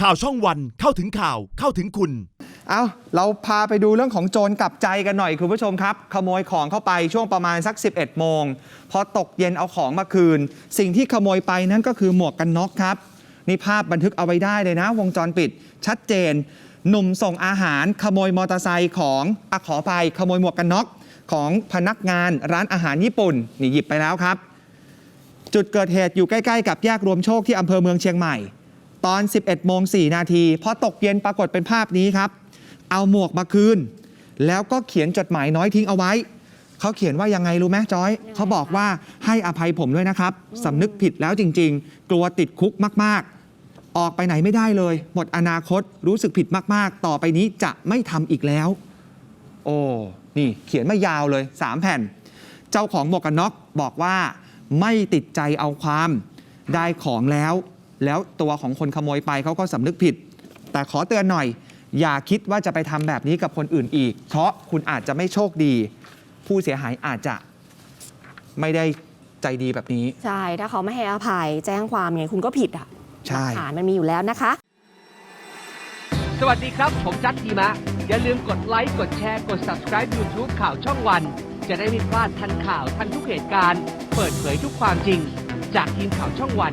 ข่าวช่องวันเข้าถึงข่าวเข้าถึงคุณ เอาเราพาไปดูเรื่องของโจรกลับใจกันหน่อยคุณผู้ชมครับ ขโมยของเข้าไปช่วงประมาณสัก 11 โมง พอตกเย็นเอาของมาคืน สิ่งที่ขโมยไปนั่นก็คือหมวกกันน็อกครับ นี่ภาพบันทึกเอาไว้ได้เลยนะ วงจรปิด ชัดเจน หนุ่มส่งอาหารขโมยมอเตอร์ไซค์ของอะขอไปขโมยหมวกกันน็อกของพนักงานร้านอาหารญี่ปุ่นนี่หยิบไปแล้วครับ จุดเกิดเหตุอยู่ใกล้ ๆ กับแยกรวมโชคที่อำเภอเมืองเชียงใหม่ ตอน 11โมง4นาทีพอตกเย็นปรากฏเป็นภาพนี้ครับ เอาหมวกมาคืน แล้วก็เขียนจดหมายน้อยทิ้งเอาไว้ เขาเขียนว่ายังไงรู้ไหมจอย เขาบอกว่าให้อภัยผมด้วยนะครับสำนึกผิดแล้วจริง ๆ กลัวติดคุกมากๆ ออกไปไหนไม่ได้เลย หมดอนาคตรู้สึกผิดมากๆ ต่อไปนี้จะไม่ทำอีกแล้ว โอ้นี่เขียนมายาวเลย3แผ่น เจ้าของหมวกกันน็อกบอกว่าไม่ติดใจเอาความได้ของแล้ว แล้วตัวของคนขโมยไปเขาก็สำนึกผิด แต่ขอเตือนหน่อย อย่าคิดว่าจะไปทำแบบนี้กับคนอื่นอีก เพราะคุณอาจจะไม่โชคดี ผู้เสียหายอาจจะไม่ได้ใจดีแบบนี้ ใช่ ถ้าเขาไม่ให้อภัยแจ้งความไงคุณก็ผิดอะใช่ หลักฐานมันมีอยู่แล้วนะคะ สวัสดีครับ ผมจัดทีมะ อย่าลืมกดไลค์ กดแชร์ กด subscribe YouTube ข่าวช่องวัน จะได้ไม่พลาดทันข่าวทันทุกเหตุการณ์ เปิดเผยทุกความจริง จากทีมข่าวช่องวัน